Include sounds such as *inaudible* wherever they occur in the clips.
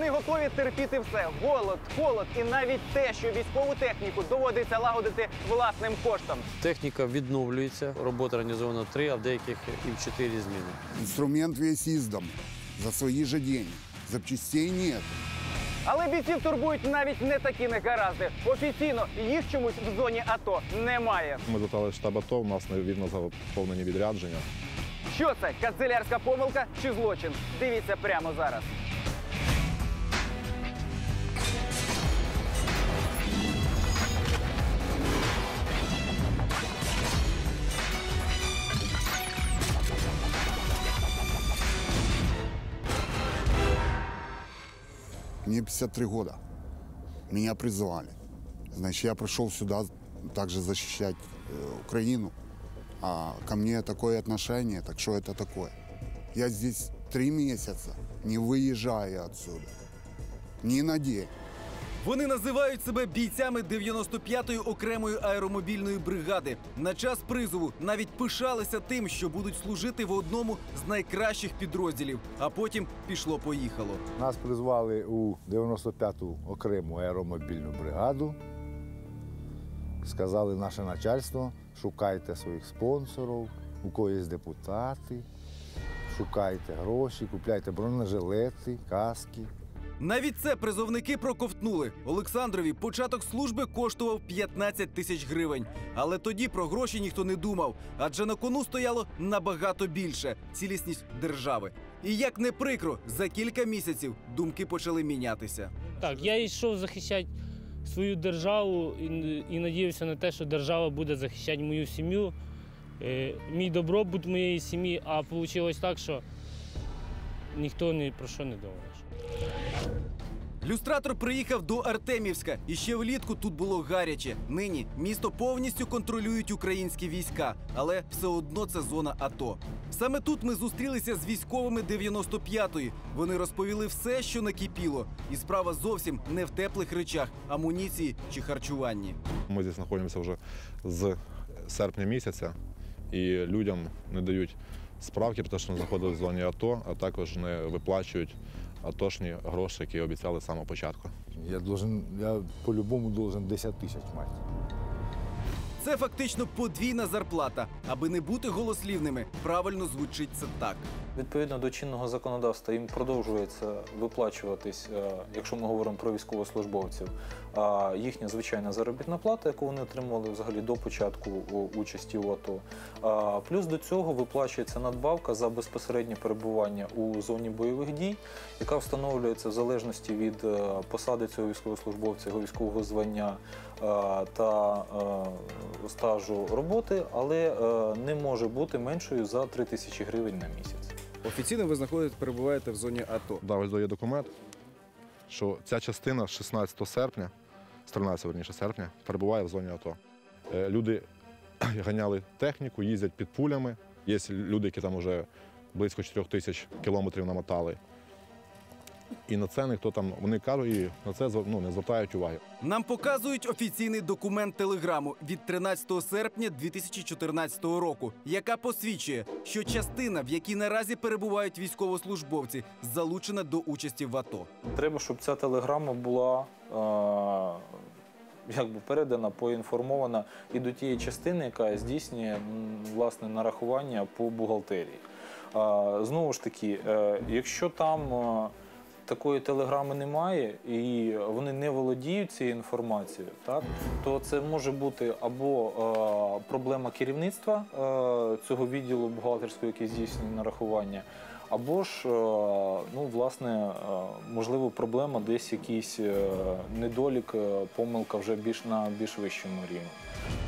Вони готові терпіти все: голод, холод і навіть те, що військову техніку доводиться лагодити власним коштом. Техніка відновлюється. Робота організована три, а в деяких і в чотири зміни. Инструмент весь издан за свои же деньги. Запчастей нет. Але бійців турбують навіть не такі негаразди. Офіційно їх чомусь в зоні АТО немає. Ми звертали штаб АТО, у нас невідно заповнені відрядження. Що це? Канцелярська помилка чи злочин? Дивіться прямо зараз. Мне 53 года. Меня призвали. Значит, я пришел сюда также защищать э, Украину. А ко мне такое отношение, так что это такое? Я здесь три месяца, не выезжая отсюда. Ни на день. Вони називають себе бійцями 95-ї окремої аеромобільної бригади. На час призову навіть пишалися тим, що будуть служити в одному з найкращих підрозділів. А потім пішло-поїхало. Нас призвали у 95-ту окрему аеромобільну бригаду. Сказали наше начальство, шукайте своїх спонсорів, у кого є депутати, шукайте гроші, купляйте бронежилети, каски. Навіть це призовники проковтнули. Олександрові початок служби коштував 15 тисяч гривень. Але тоді про гроші ніхто не думав, адже на кону стояло набагато більше цілісність держави. І як не прикро, за кілька місяців думки почали мінятися. Так, я йшов захищати свою державу і, і надіявся на те, що держава буде захищати мою сім'ю, е, мій добробут моєї сім'ї, а вийшло так, що ніхто ні про що не думав. Люстратор приїхав до Артемівська, і ще влітку тут було гаряче. Нині місто повністю контролюють українські війська, але все одно це зона АТО. Саме тут ми зустрілися з військовими 95-ї. Вони розповіли все, що накипіло, і справа зовсім не в теплих речах, амуніції чи харчуванні. Ми здесь знаходимося вже з серпня місяця, і людям не дають справки те, що вони знаходилися в зоні АТО, а також не виплачують атошні гроші, які обіцяли з самого початку. Я, должен, я по-любому должен 10 тисяч мати. Це фактично подвійна зарплата. Аби не бути голослівними, правильно звучить це так. Відповідно до чинного законодавства їм продовжується виплачуватись, е, якщо ми говоримо про військовослужбовців, а їхня звичайна заробітна плата, яку вони отримували взагалі до початку участі в АТО. А Плюс до цього виплачується надбавка за безпосереднє перебування у зоні бойових дій, яка встановлюється в залежності від е, посади цього військовослужбовця, його військового звання е, та е, стажу роботи, але не може бути меншою за 3 тисячі гривень на місяць. Офіційно ви знаходитесь, перебуваєте в зоні АТО. Да, ось є документ, що ця частина з 16 серпня, з 13 верніше серпня, перебуває в зоні АТО. Е, Люди *clears throat* ганяли техніку, їздять під пулями. Є люди, які там вже близько 4 тисяч кілометрів намотали. І на це ніхто там, вони кажуть, і на це ну, не звертають уваги. Нам показують офіційний документ телеграму від 13 серпня 2014 року, яка посвідчує, що частина, в якій наразі перебувають військовослужбовці, залучена до участі в АТО. Треба, щоб ця телеграма була е, якби передана, поінформована і до тієї частини, яка здійснює власне нарахування по бухгалтерії. Е, знову ж таки, е, якщо там е, такої телеграми немає і вони не володіють цією інформацією, так то це може бути або е, проблема керівництва е, цього відділу бухгалтерського, який здійснює нарахування. Або ж, е, ну, власне, е, можливо, проблема десь якийсь е, недолік, помилка вже більш на більш вищому рівні.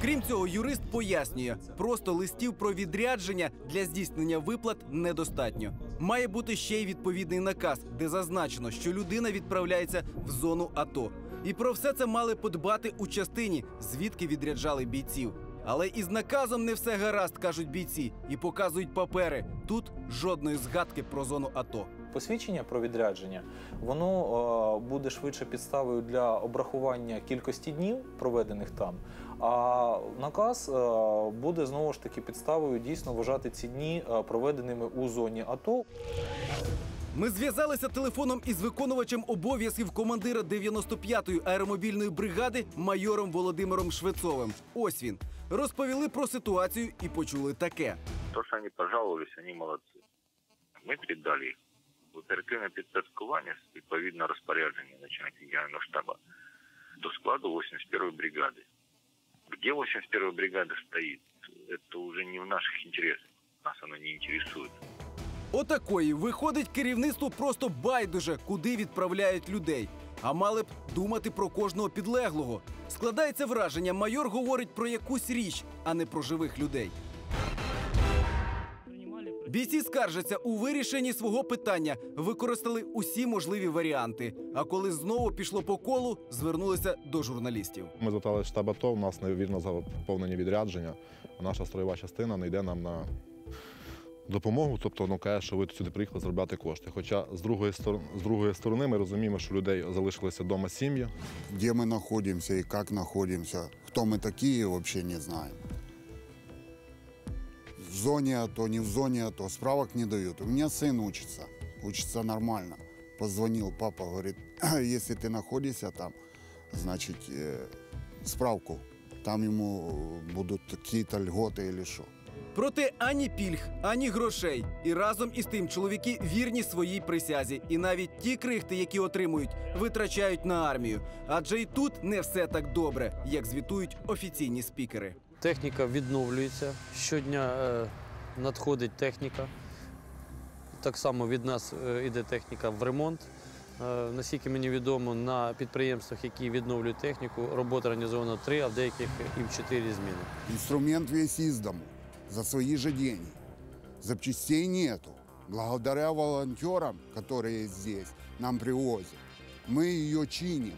Крім цього, юрист пояснює, просто листів про відрядження для здійснення виплат недостатньо. Має бути ще й відповідний наказ, де зазначено, що людина відправляється в зону АТО. І про все це мали подбати у частині, звідки відряджали бійців. Але із наказом не все гаразд, кажуть бійці, і показують папери. Тут жодної згадки про зону АТО. Посвідчення про відрядження воно е, буде швидше підставою для обрахування кількості днів, проведених там. А наказ е, буде знову ж таки підставою дійсно вважати ці дні е, проведеними у зоні АТО. Ми зв'язалися телефоном із виконувачем обов'язків командира 95-ї аеромобільної бригади майором Володимиром Швецовим. Ось він. Розповіли про ситуацію і почули таке. То, что они пожаловались, они молодцы. Ми передали їх в оперативне підпорядкування відповідно розпорядження начальника генерального штаба до складу 81-й бригади. Где 81-я бригада стоит, это уже не в наших интересах. Нас оно не интересует. Отакої виходить керівництво просто байдуже, куди відправляють людей. А мали б думати про кожного підлеглого. Складається враження, майор говорить про якусь річ, а не про живих людей. Бійці скаржаться у вирішенні свого питання, використали усі можливі варіанти. А коли знову пішло по колу, звернулися до журналістів. Ми зверталися в штаб АТО, у нас невірно заповнені відрядження. Наша строєва частина не йде нам на допомогу, тобто ну, каже, що ви сюди приїхали заробляти кошти. Хоча з другої, сторони, з другої сторони ми розуміємо, що у людей залишилися вдома сім'ї. Где мы находимся и как находимся, кто мы такие, вообще не знаем. В зоне АТО, не в зоне АТО, справок не дают. У меня сын учится, учится нормально. Позвонил папа, говорит, если ты находишься там, значит, э, справку. Там ему будут какие-то льготы или что. Проте ані пільг, ані грошей. І разом із тим чоловіки вірні своїй присязі. І навіть ті крихти, які отримують, витрачають на армію. Адже і тут не все так добре, як звітують офіційні спікери. Техніка відновлюється. Щодня е, надходить техніка. Так само від нас е, іде техніка в ремонт. Е, наскільки мені відомо, на підприємствах, які відновлюють техніку, робота організована три, а в деяких і в чотири зміни. Инструмент весь из дому, за свои же деньги. Запчастей нету. Благодаря волонтерам, которые здесь нам привозят, мы ее чиним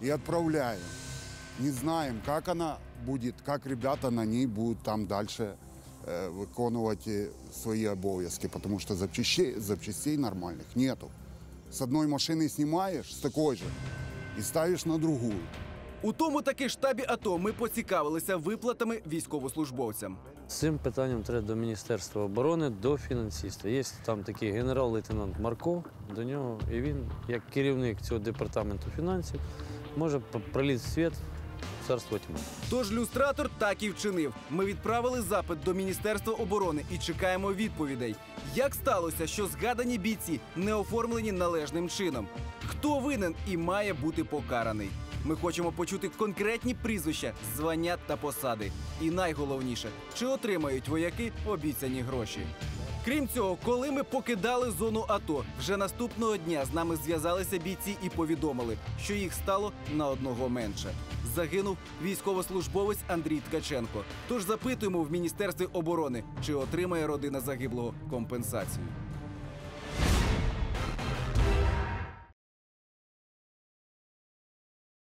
и отправляем. Не знаем, как она будет, как ребята на ней будут там дальше э, виконувати э, свои обов'язки, потому что запчастей, запчастей нормальных нету. С одной машины снимаешь, с такой же, и ставишь на другую. У тому таки штабі АТО ми поцікавилися виплатами військовослужбовцям. Цим питанням треба до Міністерства оборони, до фінансиста. Є там такий генерал-лейтенант Марко, до нього, і він, як керівник цього департаменту фінансів, може п- світ царство тьми. Тож люстратор так і вчинив. Ми відправили запит до Міністерства оборони і чекаємо відповідей. Як сталося, що згадані бійці не оформлені належним чином? Хто винен і має бути покараний? Ми хочемо почути конкретні прізвища, звання та посади. І найголовніше, чи отримають вояки обіцяні гроші. Крім цього, коли ми покидали зону АТО, вже наступного дня з нами зв'язалися бійці і повідомили, що їх стало на одного менше. Загинув військовослужбовець Андрій Ткаченко. Тож запитуємо в міністерстві оборони, чи отримає родина загиблого компенсацію.